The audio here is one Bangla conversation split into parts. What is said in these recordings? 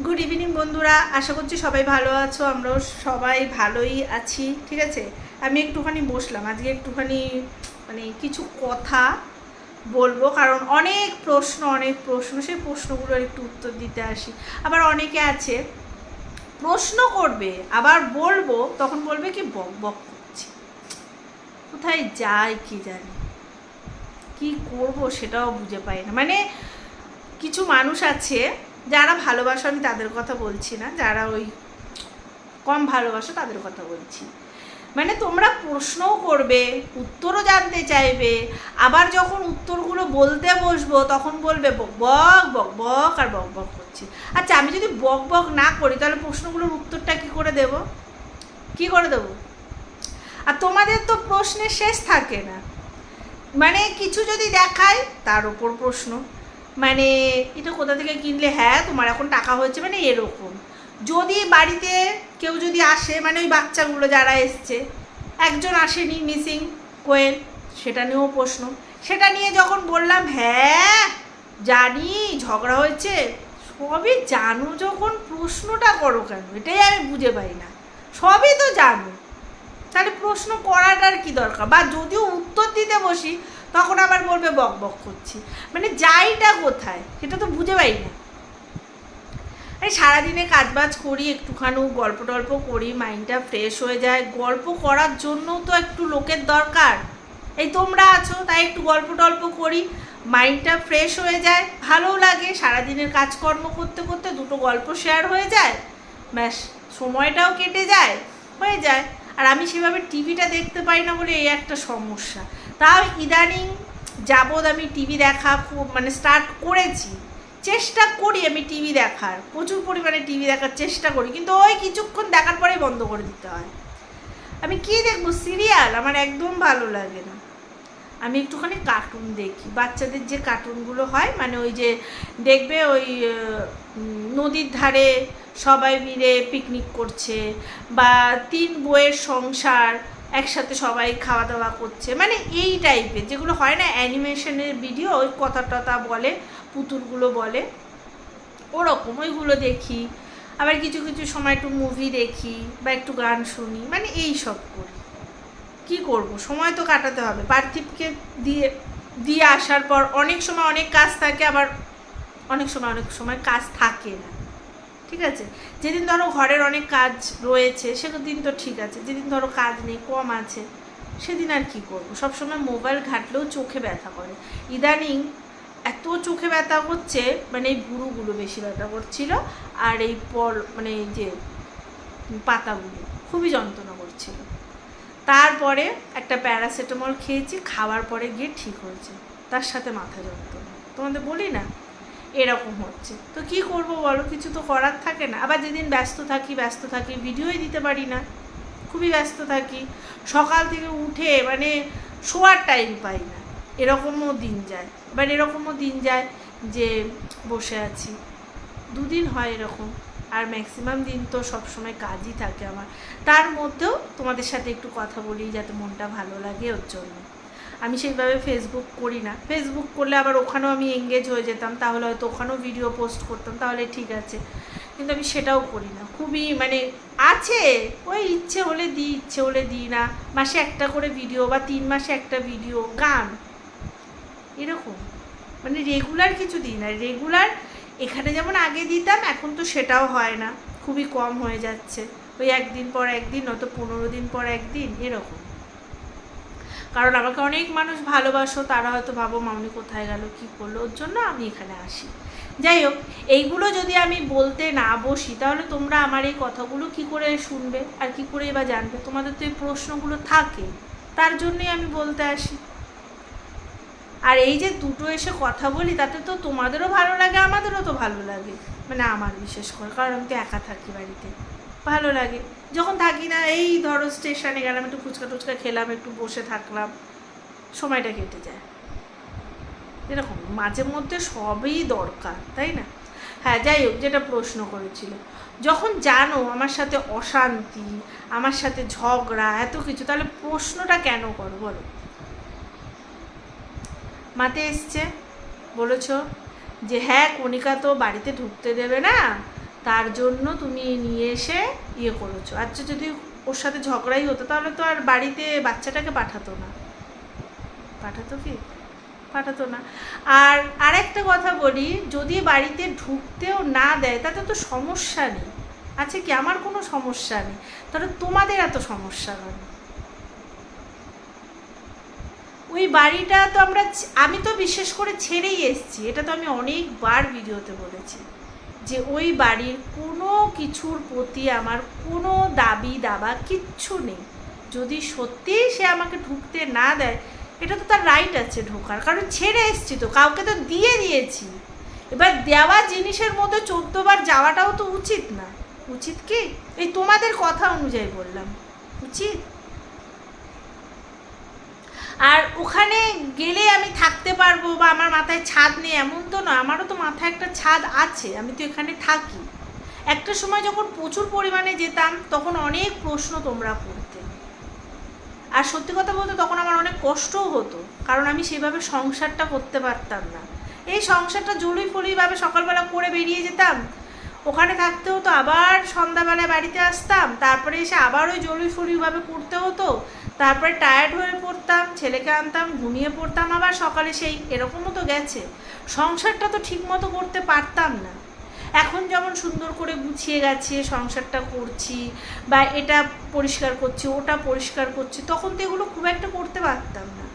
গুড ইভিনিং বন্ধুরা। আশা করছি সবাই ভালো আছো। আমরাও সবাই ভালোই আছি, ঠিক আছে? আমি একটুখানি বসলাম। আজকে একটুখানি মানে কিছু কথা বলব, কারণ অনেক প্রশ্ন অনেক প্রশ্ন, সেই প্রশ্নগুলোর একটু উত্তর দিতে আসি। আবার অনেকে আছে, প্রশ্ন করবে, আবার বলব, তখন বলবে কি, বক বক করছি। কোথায় যায় কি জানি, কি করব সেটাও বুঝে পাই না। মানে কিছু মানুষ আছে যারা ভালোবাসো, আমি তাদের কথা বলছি না। যারা ওই কম ভালোবাসো, তাদের কথা বলছি। মানে তোমরা প্রশ্নও করবে, উত্তরও জানতে চাইবে। আবার যখন উত্তরগুলো বলতে বসবো, তখন বলবে বক বক বক বক আর বক বক করছি। আচ্ছা আমি যদি বক বক না করি, তাহলে প্রশ্নগুলোর উত্তরটা কি করে দেব? কি করে দেবো? আর তোমাদের তো প্রশ্নের শেষ থাকে না। মানে কিছু যদি দেখায়, তার ওপর প্রশ্ন। মানে এটা কোথা থেকে কিনলে? হ্যাঁ তোমার এখন টাকা হয়েছে মানে এরকম। যদি বাড়িতে কেউ যদি আসে মানে ওই বাচ্চাগুলো যারা এসছে, একজন আসেনি মিসিং কোয়েল, সেটা নিয়েও প্রশ্ন। সেটা নিয়ে যখন বললাম হ্যাঁ জানি, ঝগড়া হয়েছে। সবই জানো যখন, প্রশ্নটা করো কেন? এটাই আমি বুঝে পাই না। সবই তো জানো। তাহলে প্রশ্ন করাটার কি দরকার? বা যদিও উত্তর দিতে বসি তখন আবার বলবে, বক বক করছি। মানে যাইটা কোথায়, সেটা তো বুঝে পাই না। এই সারাদিনে কাজবাজ করি, একটুখানি গল্প টল্প করি, মাইন্ডটা ফ্রেশ হয়ে যায়। গল্প করার জন্যও তো একটু লোকের দরকার। এই তোমরা আছো, তাই একটু গল্প টল্প করি, মাইন্ডটা ফ্রেশ হয়ে যায়, ভালোও লাগে। সারাদিনের কাজকর্ম করতে করতে দুটো গল্প শেয়ার হয়ে যায়, ব্যাস, সময়টাও কেটে যায়, হয়ে যায়। আর আমি সেভাবে টিভিটা দেখতে পাই না বলে এই একটা সমস্যা। তাও ইদানিং যাবৎ আমি টিভি দেখা মানে স্টার্ট করেছি। চেষ্টা করি আমি টিভি দেখার, প্রচুর পরিমাণে টিভি দেখার চেষ্টা করি, কিন্তু ওই কিছুক্ষণ দেখার পরেই বন্ধ করে দিতে হয়। আমি কি দেখব? সিরিয়াল? আমার একদম ভালো লাগে না। আমি একটুখানি কার্টুন দেখি। বাচ্চাদের যে কার্টুনগুলো হয় মানে ওই যে দেখবে ওই নদীর ধারে সবাই মিলে পিকনিক করছে বা তিন বইয়ের সংসার একসাথে সবাই খাওয়া দাওয়া করছে। মানে এই টাইপের যেগুলো হয় না অ্যানিমেশনের ভিডিও ওই কথা টথা বলে, পুতুলগুলো বলে। ওরকম, ওইগুলো দেখি। আবার কিছু কিছু সময় একটু মুভি দেখি বা একটু গান শুনি। মানে এই সব করি। কি করব? সময় তো কাটাতে হবে। পার্থিবকে দিয়ে দিয়ে আসার পর অনেক সময় অনেক কাজ থাকে, আবার অনেক সময় অনেক সময় কাজ থাকে না। ঠিক আছে? যেদিন ধরো ঘরের অনেক কাজ রয়েছে, সেদিন তো ঠিক আছে। যেদিন ধরো কাজ নেই, কম আছে, সেদিন আর কি করব? সবসময় মোবাইল ঘাটলেও চোখে ব্যথা করে। ইদানিং এত চোখে ব্যথা করছে মানে এই ভুরুগুলো বেশি ব্যথা করছিল, আর এই পর মানে এই যে পাতাগুলো, খুবই যন্ত্রণা করছিল। তারপরে একটা প্যারাসিটামল খেয়েছি, খাওয়ার পরে গিয়ে ঠিক হয়েছে। তার সাথে মাথা যন্ত্রণা। তোমাদের বলি না? এরকম হচ্ছে। তো কি করব বলো? কিছু তো করার থাকে না। আবার যেদিন ব্যস্ত থাকি ব্যস্ত থাকি, ভিডিওই দিতে পারি না। খুবই ব্যস্ত থাকি। সকাল থেকে উঠে মানে শোয়ার টাইম পাই না। এরকমও দিন যায়। এবার এরকমও দিন যায় যে বসে আছি। দুদিন হয় এরকম। আর ম্যাক্সিমাম দিন তো সবসময় কাজই থাকে আমার। তার মধ্যেও তোমাদের সাথে একটু কথা বলি, যাতে মনটা ভালো লাগে ওর জন্য। আমি সেইভাবে ফেসবুক করি না। ফেসবুক করলে আবার ওখানেও আমি এঙ্গেজ হয়ে যেতাম, তাহলে হয়তো ওখানেও ভিডিও পোস্ট করতাম, তাহলে ঠিক আছে। কিন্তু আমি সেটাও করি না। খুবই মানে আছে, ওই ইচ্ছে হলে দিই, ইচ্ছে হলে দিই না। মাসে একটা করে ভিডিও বা তিন মাসে একটা ভিডিও গান। এরকম। মানে রেগুলার কিছু দিই না। রেগুলার এখানে যেমন আগে দিতাম, এখন তো সেটাও হয় না। খুবই কম হয়ে যাচ্ছে। ওই একদিন পর একদিন, নয়তো পনেরো দিন পর একদিন, এরকম। কারণ আমাকে অনেক মানুষ ভালোবাসো, তারা হয়তো ভাবো, মামনি কোথায় গেল? কি করল? ওর জন্য আমি এখানে আসি। যাই হোক, এইগুলো যদি আমি বলতে না বসি, তাহলে তোমরা আমার এই কথাগুলো কি করে শুনবে আর কি করেই বা জানবে? তোমাদের তো এই প্রশ্নগুলো থাকে, তার জন্যই আমি বলতে আসি। আর এই যে দুটো এসে কথা বলি, তাতে তো তোমাদেরও ভালো লাগে, আমাদেরও তো ভালো লাগে। মানে আমার বিশেষ করে, কারণ আমি তো একা থাকি বাড়িতে। ভালো লাগে। যখন থাকি না, এই ধরো স্টেশনে গেলাম, একটু ফুচকা টুচকা খেলাম, একটু বসে থাকলাম, সময়টা কেটে যায়। এরকম, মাঝে মধ্যে সবই দরকার, তাই না? হ্যাঁ যাই হোক, যেটা প্রশ্ন করেছিল। যখন জানো আমার সাথে অশান্তি, আমার সাথে ঝগড়া, এত কিছু, তাহলে প্রশ্নটা কেন করো, বলো? মাতে এসছে, বলেছ যে হ্যাঁ কণিকা তো বাড়িতে ঢুকতে দেবে না। তার জন্য তুমি নিয়ে এসে ইয়ে করেছ। আচ্ছা যদি ওর সাথে ঝগড়াই হতো, তাহলে তো আর বাড়িতে বাচ্চাটাকে পাঠাতো না। পাঠাতো কি? পাঠাতো না। আর আরেকটা কথা বলি, যদি বাড়িতে ঢুকতেও না দেয়, তাতে তো সমস্যা নেই। আচ্ছা কি? আমার কোনো সমস্যা নেই। তাহলে তোমাদের এত সমস্যা কেন? ওই বাড়িটা তো আমরা আমি তো বিশেষ করে ছেড়েই এসেছি। এটা তো আমি অনেকবার ভিডিওতে বলেছি। যে ওই বাড়ির কোনো কিছুর প্রতি আমার কোনো দাবি দাবা কিচ্ছু নেই। যদি সত্যিই সে আমাকে ঢুকতে না দেয়, এটা তো তার রাইট আছে ঢোকার। কারণ ছেড়ে এসছি তো, কাউকে তো দিয়ে দিয়েছি। এবার দেওয়া জিনিসের মধ্যে চোদ্দবার যাওয়াটাও তো উচিত না। উচিত কি? এই তোমাদের কথা অনুযায়ী বললাম। উচিত? আর ওখানে গেলে আমি থাকতে পারব বা আমার মাথায় ছাদ নেই, এমন তো নয়। আমারও তো মাথায় একটা ছাদ আছে, আমি তো এখানে থাকি। একটা সময় যখন প্রচুর পরিমাণে যেতাম, তখন অনেক প্রশ্ন তোমরা করতে। আর সত্যি কথা বলতে তখন আমার অনেক কষ্টও হতো, কারণ আমি সেভাবে সংসারটা করতে পারতাম না। এই সংসারটা জলুই ফলুইভাবে সকালবেলা করে বেরিয়ে যেতাম। ওখানে থাকতে হতো আবার সন্ধ্যাবেলায় বাড়িতে আসতাম, তারপরে এসে আবার ওই জলুই ফলুইভাবে করতে হতো। তারপরে টায়ার্ড হয়ে পড়তাম, ছেলেকে আনতাম, ঘুমিয়ে পড়তাম, আবার সকালে সেই এরকমও তো গেছে। সংসারটা তো ঠিকমতো করতে পারতাম না। এখন যেমন সুন্দর করে গুছিয়ে গেছে, সংসারটা করছি, বা এটা পরিষ্কার করছি, ওটা পরিষ্কার করছি, তখন তো এগুলো খুব একটা করতে পারতাম না।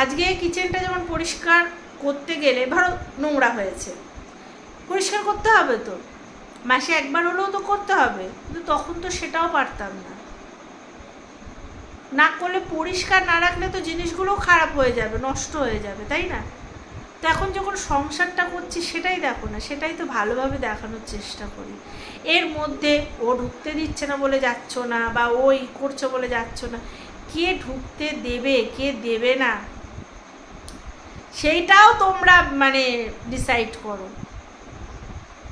আজকে কিচেনটা যেমন পরিষ্কার করতে গেলে, ধরো নোংরা হয়েছে, পরিষ্কার করতে হবে তো। মাসে একবার হলেও তো করতে হবে, কিন্তু তখন তো সেটাও পারতাম না। না করলে পরিষ্কার না রাখলে তো জিনিসগুলো খারাপ হয়ে যাবে, নষ্ট হয়ে যাবে, তাই না? তো এখন যখন সংসারটা করছি সেটাই দেখো না, সেটাই তো ভালোভাবে দেখানোর চেষ্টা করি। এর মধ্যে ও ঢুকতে দিচ্ছে না বলে যাচ্ছ না, বা ওই করছ বলে যাচ্ছ না, কে ঢুকতে দেবে, কে দেবে না? সেইটাও তোমরা মানে ডিসাইড করো।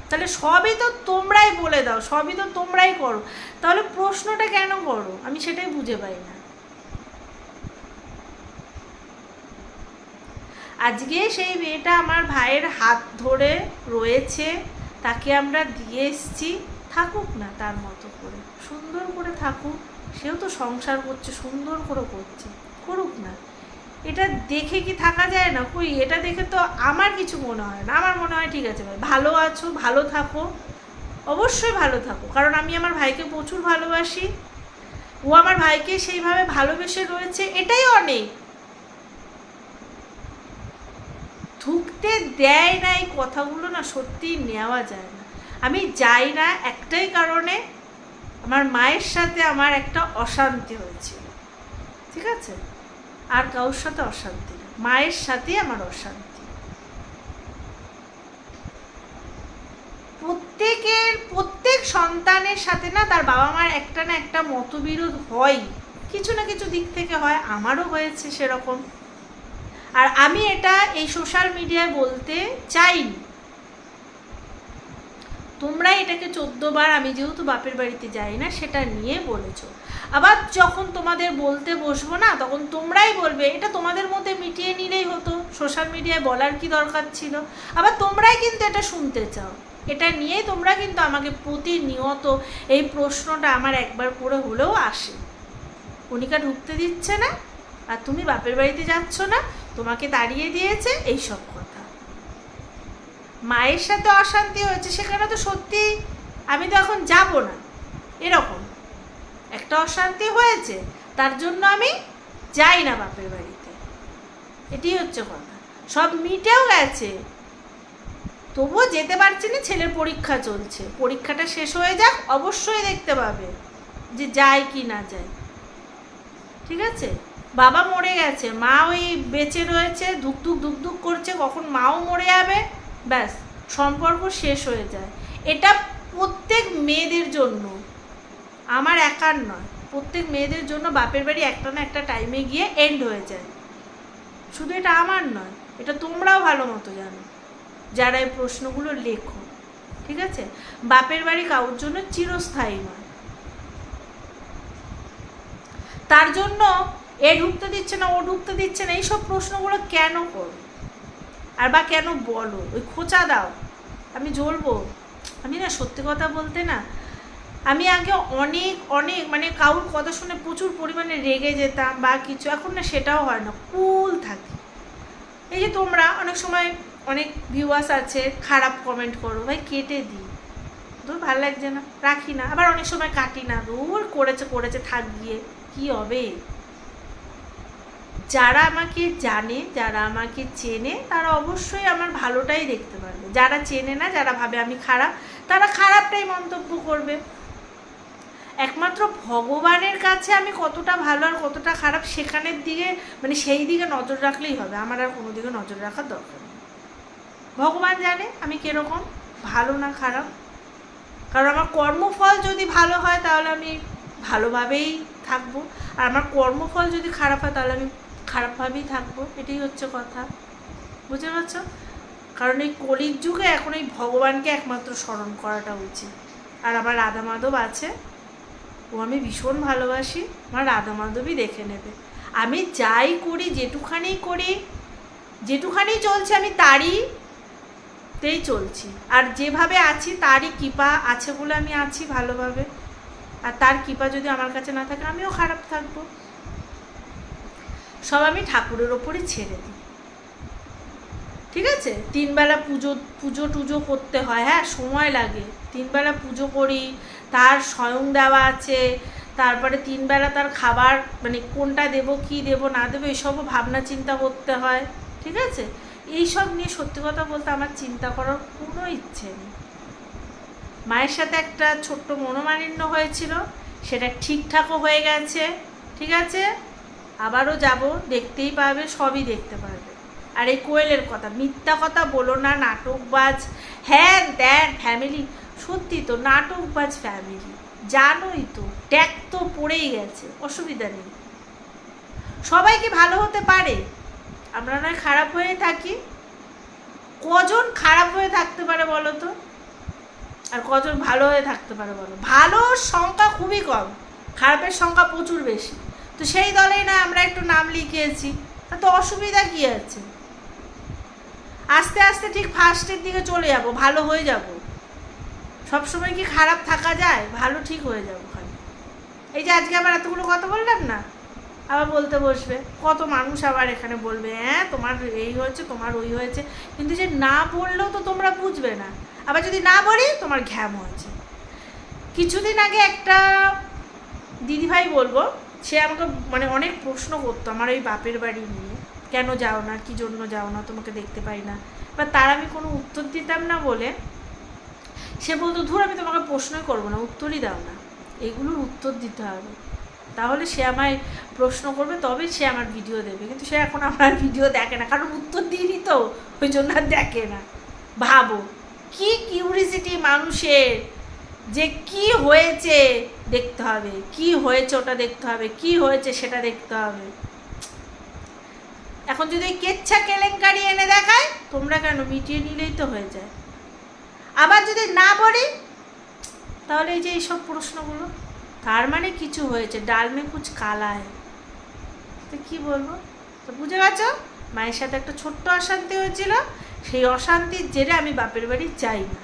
তাহলে সবই তো তোমরাই বলে দাও, সবই তো তোমরাই করো। তাহলে প্রশ্নটা কেন করো? আমি সেটাই বুঝে পাই না। আজকে সেই মেয়েটা আমার ভাইয়ের হাত ধরে রয়েছে, তাকে আমরা দিয়ে এসছি। থাকুক না তার মতো করে, সুন্দর করে থাকুক। সেও তো সংসার করছে, সুন্দর করে করছে, করুক না। এটা দেখে কি থাকা যায় না? কই, এটা দেখে তো আমার কিছু মনে হয় না। আমার মনে হয় ঠিক আছে ভাই, ভালো আছো, ভালো থাকো। অবশ্যই ভালো থাকো, কারণ আমি আমার ভাইকে প্রচুর ভালোবাসি। ও আমার ভাইকে সেইভাবে ভালোবেসে রয়েছে, এটাই অনেক। ঢুকতে দেয় না এই কথাগুলো না সত্যিই নেওয়া যায় না। আমি যাই না, একটাই কারণে আমার মায়ের সাথে আমার একটা অশান্তি হয়েছিল। ঠিক আছে? আর কারোর সাথে অশান্তি মায়ের সাথেই আমার অশান্তি। প্রত্যেকের, প্রত্যেক সন্তানের সাথে না তার বাবা মার একটা না একটা মতবিরোধ হয় কিছু না কিছু দিক থেকে হয়, আমারও হয়েছে সেরকম। আর আমি এটা এই সোশ্যাল মিডিয়ায় বলতে চাইনি। তোমরা এটাকে চোদ্দবার আমি যেহেতু বাপের বাড়িতে যাই না, সেটা নিয়ে বলেছ। আবার যখন তোমাদের বলতে বসবো না, তখন তোমরাই বলবে, এটা তোমাদের মধ্যে মিটিয়ে নিলেই হতো সোশ্যাল মিডিয়ায় বলার কি দরকার ছিল? আবার তোমরাই কিন্তু এটা শুনতে চাও। এটা নিয়েই তোমরা কিন্তু আমাকে প্রতিনিয়ত এই প্রশ্নটা আমার একবার করে হলেও আসে। কণিকা ঢুকতে দিচ্ছে না, আর তুমি বাপের বাড়িতে যাচ্ছ না তোমাকে তাড়িয়ে দিয়েছে এইসব কথা। মায়ের সাথে অশান্তি হয়েছে, সেখানে তো সত্যি আমি তো এখন যাব না। এরকম একটা অশান্তি হয়েছে, তার জন্য আমি যাই না বাপের বাড়িতে। এটি হচ্ছে কথা। সব মিটেও গেছে। তবুও যেতে পারছি না, ছেলের পরীক্ষা চলছে। পরীক্ষাটা শেষ হয়ে যাক, অবশ্যই দেখতে পাবে যে যায় কি না যায়। ঠিক আছে? বাবা মরে গেছে, মা ওই বেঁচে রয়েছে ধুক ধুক ধুক ধুক করছে, কখন মাও মরে যাবে, ব্যাস, সম্পর্ক শেষ হয়ে যায়। এটা প্রত্যেক মেয়েদের জন্য, আমার একার নয়, প্রত্যেক মেয়েদের জন্য বাপের বাড়ি একটা না একটা টাইমে গিয়ে এন্ড হয়ে যায়। শুধু এটা আমার নয়, এটা তোমরাও ভালো মতো জানো, যারা এই প্রশ্নগুলো লেখো, ঠিক আছে? বাপের বাড়ি কারোর জন্য চিরস্থায়ী নয়। তার জন্য এ ঢুকতে দিচ্ছে না, ও ঢুকতে দিচ্ছে না, এইসব প্রশ্নগুলো কেন করো? আর বা কেন বলো? ওই খোঁচা দাও। আমি জ্বলবো আমি না সত্যি কথা বলতে না, আমি আগে অনেক অনেক মানে কারোর কথা শুনে প্রচুর পরিমাণে রেগে যেতাম বা কিছু, এখন না সেটাও হয় না, কুল থাকি। এই যে তোমরা অনেক সময় অনেক ভিউয়ার্স আছে, খারাপ কমেন্ট করো, ভাই কেটে দিই। তোর ভালো লাগছে না, রাখি না, আবার অনেক সময় কাটি না দূর করেছে করেছে, থাক গিয়ে, কী হবে? যারা আমাকে জানে, যারা আমাকে চেনে, তারা অবশ্যই আমার ভালোটাই দেখতে পারবে। যারা চেনে না, যারা ভাবে আমি খারাপ, তারা খারাপটাই মন্তব্য করবে। একমাত্র ভগবানের কাছে আমি কতটা ভালো আর কতটা খারাপ সেখানের দিকে মানে সেই দিকে নজর রাখলেই হবে। আমার আর কোনো দিকে নজর রাখার দরকার নেই। ভগবান জানে আমি কীরকম, ভালো না খারাপ। কারণ আমার কর্মফল যদি ভালো হয়, তাহলে আমি ভালোভাবেই থাকব। আর আমার কর্মফল যদি খারাপ হয়, তাহলে আমি খারাপভাবেই থাকব, এটাই হচ্ছে কথা। বুঝতে পারছ? কারণ এই কলির যুগে এখন এই ভগবানকে একমাত্র স্মরণ করাটা উচিত। আর আমার রাধা মাধব আছে, ও আমি ভীষণ ভালোবাসি, আমার রাধা মাধবই দেখে নেবে। আমি যাই করি, যেটুখানি করি, যেটুখানি চলছে আমি তারই তেই চলছি। আর যেভাবে আছি তারই কৃপা আছে বলে আমি আছি ভালোভাবে। আর তার কৃপা যদি আমার কাছে না থাকে, আমিও খারাপ থাকব। সব আমি ঠাকুরের ওপরই ছেড়ে দিই। ঠিক আছে? তিনবেলা পুজো পুজো টুজো করতে হয় হ্যাঁ সময় লাগে। তিনবেলা পুজো করি, তার স্বয়ং দেওয়া আছে, তারপরে তিনবেলা তার খাবার মানে কোনটা দেব, কি দেব, না দেবো, এসবও ভাবনা চিন্তা করতে হয়। ঠিক আছে? এইসব নিয়ে সত্যি কথা বলতে আমার চিন্তা করার কোনো ইচ্ছে নেই। মায়ের সাথে একটা ছোট্ট মনোমালিন্য হয়েছিল, সেটা ঠিকঠাকও হয়ে গেছে। ঠিক আছে? আবারও যাব, দেখতেই পাবে সবই দেখতে পারবে। আর এই কোয়েলের কথা, মিথ্যা কথা বলো না, নাটকবাজ। হ্যান ত্যান ফ্যামিলি সত্যি তো, নাটকবাজ ফ্যামিলি জানোই তো, ট্যাগ তো পড়েই গেছে, অসুবিধা নেই। সবাই কি ভালো হতে পারে? আমরা নয় খারাপ হয়ে থাকি। কজন খারাপ হয়ে থাকতে পারে বলো তো? আর কজন ভালো হয়ে থাকতে পারে বলো? ভালোর সংখ্যা খুবই কম, খারাপের সংখ্যা প্রচুর বেশি। তো সেই দলেই না আমরা একটু নাম লিখিয়েছি। তা অসুবিধা কী আছে? আস্তে আস্তে ঠিক ফার্স্টের দিকে চলে যাব, ভালো হয়ে যাব। সবসময় কি খারাপ থাকা যায়? ভালো ঠিক হয়ে যাব খালি এই যে আজকে আবার এতগুলো কথা বললাম না? আবার বলতে বসবে। কত মানুষ আবার এখানে বলবে হ্যাঁ তোমার এই হয়েছে, তোমার ওই হয়েছে। কিন্তু যে না বললেও তো তোমরা বুঝবে না। আবার যদি না বলি, তোমার ঘ্যাম হয়েছে। কিছুদিন আগে একটা দিদিভাই বলব সে আমাকে মানে অনেক প্রশ্ন করতো আমার ওই বাপের বাড়ি নিয়ে, কেন যাও না, কি জন্য যাও না, তোমাকে দেখতে পাই না। বা তার আমি কোনো উত্তর দিতাম না বলে সে বলতো, ধর, আমি তোমাকে প্রশ্নই করব না, উত্তরই দাও না। এগুলোর উত্তর দিতে হবে। তাহলে সে আমায় প্রশ্ন করবে, তবেই সে আমার ভিডিও দেবে। কিন্তু সে এখন আমার ভিডিও দেখে না, কারণ উত্তর দিইনি তো, ওই জন্য আর দেখে না। ভাবো, কি কিউরিসিটি মানুষের? যে কি হয়েছে দেখতে হবে, কি হয়েছে ওটা দেখতে হবে, কি হয়েছে সেটা দেখতে হবে। এখন যদি কেচ্ছা কেলেঙ্কারি এনে দেখায়, তোমরা কেন মিটিয়ে নিলেই তো হয়ে যায়। আবার যদি না বলি তাহলে এই যে এইসব প্রশ্নগুলো, তার মানে কিছু হয়েছে ডালমে কুচ কালা হয় তো কী বলব? তো বুঝে গেছো? মায়ের সাথে একটা ছোট্ট অশান্তি হয়েছিল, সেই অশান্তির জেরে আমি বাপের বাড়ি যাই না।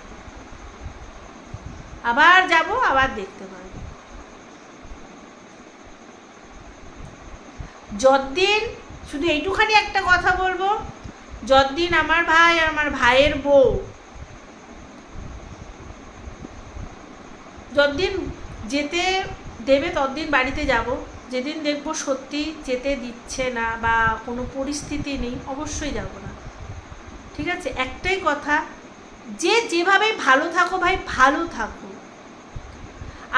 আবার যাব, আবার দেখতে পারব যতদিন শুধু এইটুখানি একটা কথা বলব যতদিন আমার ভাই আর আমার ভাইয়ের বউ। যতদিন যেতে দেবে ততদিন বাড়িতে যাব। যেদিন দেখব সত্যি যেতে দিচ্ছে না বা কোনো পরিস্থিতি নেই, অবশ্যই যাব না। ঠিক আছে? একটাই কথা, যে যেভাবে ভালো থাকো ভাই, ভালো থাকো।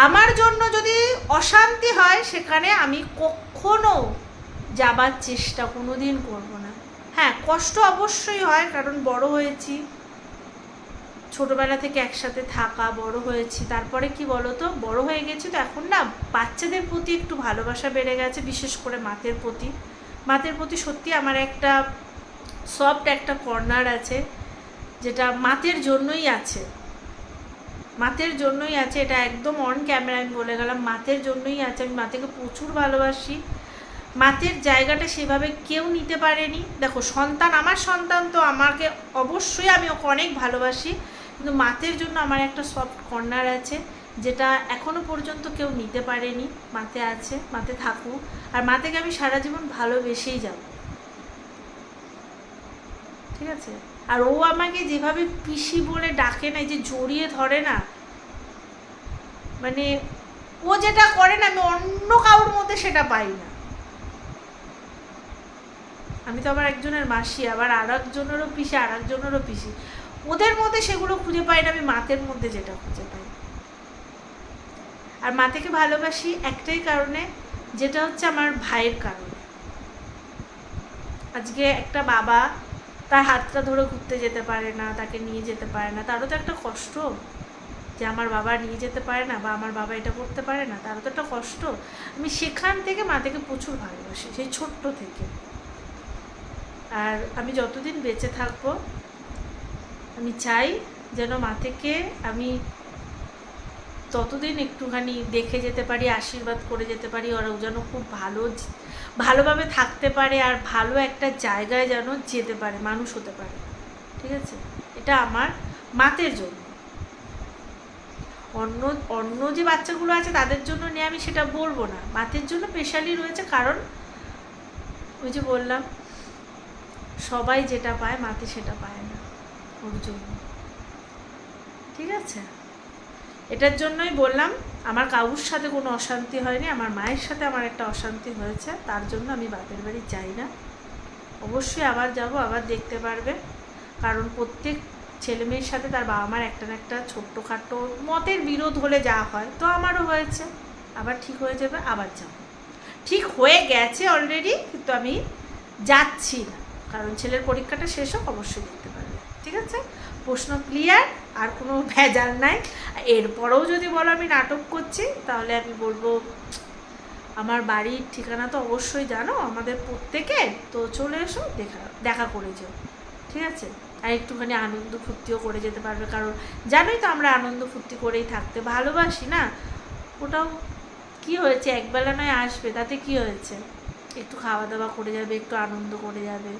আমার জন্য যদি অশান্তি হয়, সেখানে আমি কখনো যাবার চেষ্টা কোনো দিন করব না। হ্যাঁ কষ্ট অবশ্যই হয়, কারণ বড় হয়েছি। ছোটবেলা থেকে একসাথে থাকা, বড় হয়েছি। তারপরে কি বলতো? বড় হয়ে গেছি তো এখন না, বাচ্চাদের প্রতি একটু ভালোবাসা বেড়ে গেছে, বিশেষ করে মাতের প্রতি। মাতের প্রতি সত্যি আমার একটা সফট একটা কর্নার আছে, যেটা মাতের জন্যই আছে। মাতের জন্যই আছে, এটা একদম অন ক্যামেরা আমি বলে গেলাম, মাতের জন্যই আছে, আমি মাতেকে প্রচুর ভালোবাসি। মাতের জায়গাটা সেভাবে কেউ নিতে পারেনি। দেখো, সন্তান, আমার সন্তান তো আমাকে অবশ্যই আমি ওকে অনেক ভালোবাসি, কিন্তু মাতের জন্য আমার একটা সফট কর্নার আছে, যেটা এখনও পর্যন্ত কেউ নিতে পারেনি, মাতে আছে, মাতে থাকুক, আর মাতেকে আমি সারা জীবন ভালোবেসেই যাব। ঠিক আছে? আর ও আমাকে যেভাবে পিসি বলে ডাকে না যে জড়িয়ে ধরে না মানে ও যেটা করে না, আমি অন্য কারোর মধ্যে সেটা পাই না। আমি তো আবার একজনের মাসি, আবার আর একজনেরও পিসি আর একজনেরও পিসি। ওদের মধ্যে সেগুলো খুঁজে পাই না, আমি মাতের মধ্যে যেটা খুঁজে পাই। আর মা মাতেকে ভালোবাসি একটাই কারণে, যেটা হচ্ছে আমার ভাইয়ের কারণে। আজকে একটা বাবা তার হাতটা ধরে ঘুরতে যেতে পারে না, তাকে নিয়ে যেতে পারে না। তারও তো একটা কষ্ট যে আমার বাবা নিয়ে যেতে পারে না বা আমার বাবা এটা করতে পারে না, তারও তো একটা কষ্ট। আমি সেখান থেকে মা থেকে প্রচুর ভালোবাসি, সেই ছোট্ট থেকে। আর আমি যতদিন বেঁচে থাকব, আমি চাই যেন মা থেকে আমি ততদিন একটুখানি দেখে যেতে পারি, আশীর্বাদ করে যেতে পারি ওরা যেন খুব ভালো ভালোভাবে থাকতে পারে আর ভালো একটা জায়গায় যেন যেতে পারে, মানুষ হতে পারে। ঠিক আছে? এটা আমার মাতের জন্য। অন্য অন্য যে বাচ্চাগুলো আছে তাদের জন্য নিয়ে আমি সেটা বলব না। মাতের জন্য স্পেশালি রয়েছে কারণ ওই যে বললাম, সবাই যেটা পায়, মাতে সেটা পায় না। ওর জন্য। ঠিক আছে? এটার জন্যই বললাম, আমার কাউর সাথে কোনো অশান্তি হয়নি, আমার মায়ের সাথে আমার একটা অশান্তি হয়েছে, তার জন্য আমি বাপের বাড়ি যাই না। অবশ্যই আবার যাব, আবার দেখতে পারবে, কারণ প্রত্যেক ছেলে মেয়ের সাথে তার বাবা মার একটা না একটা ছোট্টখাটো মতের বিরোধ হলে যা হয়, তো আমারও হয়েছে। আবার ঠিক হয়ে যাবে, আবার যাব। ঠিক হয়ে গেছে অলরেডি কিন্তু আমি যাচ্ছি না, কারণ ছেলের পরীক্ষাটা শেষ হোক, অবশ্যই দেখতে পারবে। ঠিক আছে? প্রশ্ন ক্লিয়ার আর কোনো ভেজাল নাই। এরপরেও যদি বলো আমি নাটক করছি, তাহলে আমি বলব, আমার বাড়ির ঠিকানা তো অবশ্যই জানো, আমাদের প্রত্যেকে তো চলে এসো, দেখা দেখা করে যাও। ঠিক আছে? আর একটুখানি আনন্দ ফুর্তিও করে যেতে পারবে, কারণ জানোই তো আমরা আনন্দ ফুর্তি করেই থাকতে ভালোবাসি না? ওটাও কি হয়েছে? একবেলা নয় আসবে, তাতে কি হয়েছে? একটু খাওয়া দাওয়া করে যাবে, একটু আনন্দ করে যাবে।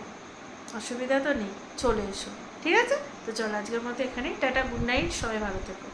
অসুবিধা তো নেই, চলে এসো। ঠিক আছে? তো চলো আজকের মতো এখানে টাটা গুড নাইট সবাই ভালো থেকো।